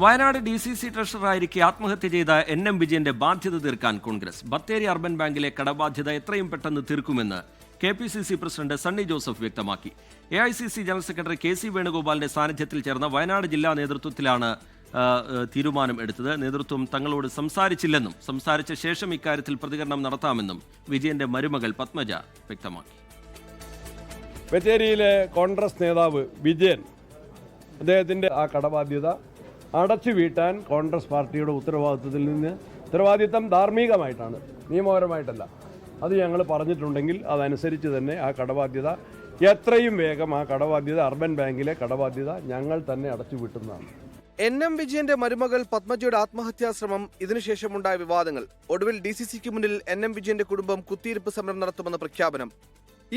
Wayanad D C C ട്രഷററായിരിക്കെ ആത്മഹത്യ ചെയ്ത എൻ എം വിജയന്റെ ബാധ്യത തീർക്കാൻ കോൺഗ്രസ്. ബത്തേരി അർബൻ ബാങ്കിലെ കടബാധ്യത എത്രയും പെട്ടെന്ന് തീർക്കുമെന്ന് K P C C president Sunny Joseph വ്യക്തമാക്കി. A I C C general secretary K C വേണുഗോപാലിന്റെ സാന്നിധ്യത്തിൽ ചേർന്ന വയനാട് ജില്ലാ നേതൃത്വത്തിലാണ് തീരുമാനം എടുത്തത്. നേതൃത്വം തങ്ങളോട് സംസാരിച്ചില്ലെന്നും സംസാരിച്ച ശേഷം ഇക്കാര്യത്തിൽ പ്രതികരണം നടത്താമെന്നും വിജയന്റെ മരുമകൾ പത്മജ വ്യക്തമാക്കി. ബത്തേരിയിലെ കോൺഗ്രസ് നേതാവ് വിജയൻ അദ്ദേഹത്തിന്റെ ആ കടബാധ്യത അടച്ചു വീട്ടാൻ കോൺഗ്രസ് പാർട്ടിയുടെ ഉത്തരവാദിത്വത്തിൽ നിന്ന് ഉത്തരവാദിത്തം ധാർമ്മികമായിട്ടാണ് നിയമപരമായിട്ടല്ല. അത് ഞങ്ങൾ പറഞ്ഞിട്ടുണ്ടെങ്കിൽ അതനുസരിച്ച് തന്നെ ആ കടബാധ്യത എത്രയും വേഗം ആ കടബാധ്യത അർബൻ ബാങ്കിലെ കടബാധ്യത ഞങ്ങൾ തന്നെ അടച്ചു വീട്ടുന്നതാണ് എൻ എം വിജയന്റെ മരുമകൾ പത്മജയുടെ ആത്മഹത്യാശ്രമം ഇതിനുശേഷമുണ്ടായ വിവാദങ്ങൾ. ഒടുവിൽ ഡി സി സിക്ക് മുന്നിൽ എൻ എം വിജയന്റെ കുടുംബം കുത്തിയിരിപ്പ് സമരം നടത്തുമെന്ന പ്രഖ്യാപനം.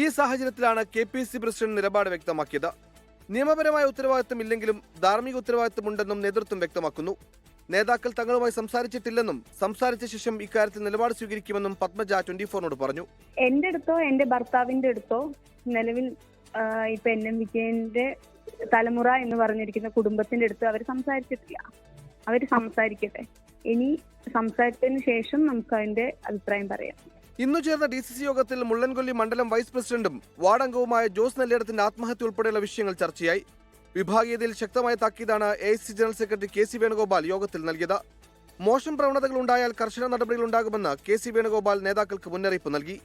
ഈ സാഹചര്യത്തിലാണ് കെ പി സി പ്രസിഡന്റ് നിലപാട് വ്യക്തമാക്കിയത്. നിയമപരമായ ഉത്തരവാദിത്തം ഇല്ലെങ്കിലും ധാർമ്മിക ഉത്തരവാദിത്തമുണ്ടെന്നും നേതൃത്വം വ്യക്തമാക്കുന്നു. നേതാക്കൾ തങ്ങളുമായി സംസാരിച്ചിട്ടില്ലെന്നും സംസാരിച്ച ശേഷം ഇക്കാര്യത്തിൽ നിലപാട് സ്വീകരിക്കുമെന്നും പത്മജ ട്വന്റി ഫോറിനോട് പറഞ്ഞു. എന്റെ അടുത്തോ എന്റെ ഭർത്താവിന്റെ അടുത്തോ നിലവിൽ ഇപ്പൊ എൻ എം വിജയന്റെ തലമുറ എന്ന് പറഞ്ഞിരിക്കുന്ന കുടുംബത്തിന്റെ അടുത്ത് അവർ സംസാരിച്ചിട്ടില്ല. അവർ സംസാരിക്കട്ടെ. ഇനി സംസാരിച്ചതിന് ശേഷം നമുക്ക് അതിന്റെ അഭിപ്രായം പറയാം. ഇന്നു ചേർന്ന ഡി സി സി യോഗത്തിൽ മുള്ളൻകൊല്ലി മണ്ഡലം വൈസ് പ്രസിഡന്റും വാർഡ് ജോസ് നെല്ലിടത്തിന്റെ ആത്മഹത്യ ഉൾപ്പെടെയുള്ള വിഷയങ്ങൾ ചർച്ചയായി. വിഭാഗീയതയിൽ ശക്തമായ താക്കീതാണ് A general secretary K C Venugopal യോഗത്തിൽ നൽകിയത്. മോശം പ്രവണതകൾ ഉണ്ടായാൽ കർശന നടപടികൾ ഉണ്ടാകുമെന്ന് കെ സി വേണുഗോപാൽ നേതാക്കൾക്ക് മുന്നറിയിപ്പ് നൽകി.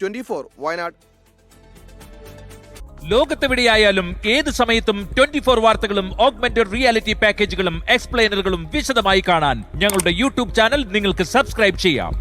Twenty four Wayanad. ലോകത്തെവിടെയായാലും ഏത് സമയത്തും ട്വന്റി ഫോർ വാർത്തകളും ഓഗ്മെന്റഡ് റിയാലിറ്റി പാക്കേജുകളും എക്സ്പ്ലെയിനറുകളും വിശദമായി കാണാൻ ഞങ്ങളുടെ യൂട്യൂബ് ചാനൽ നിങ്ങൾക്ക് സബ്സ്ക്രൈബ് ചെയ്യാം.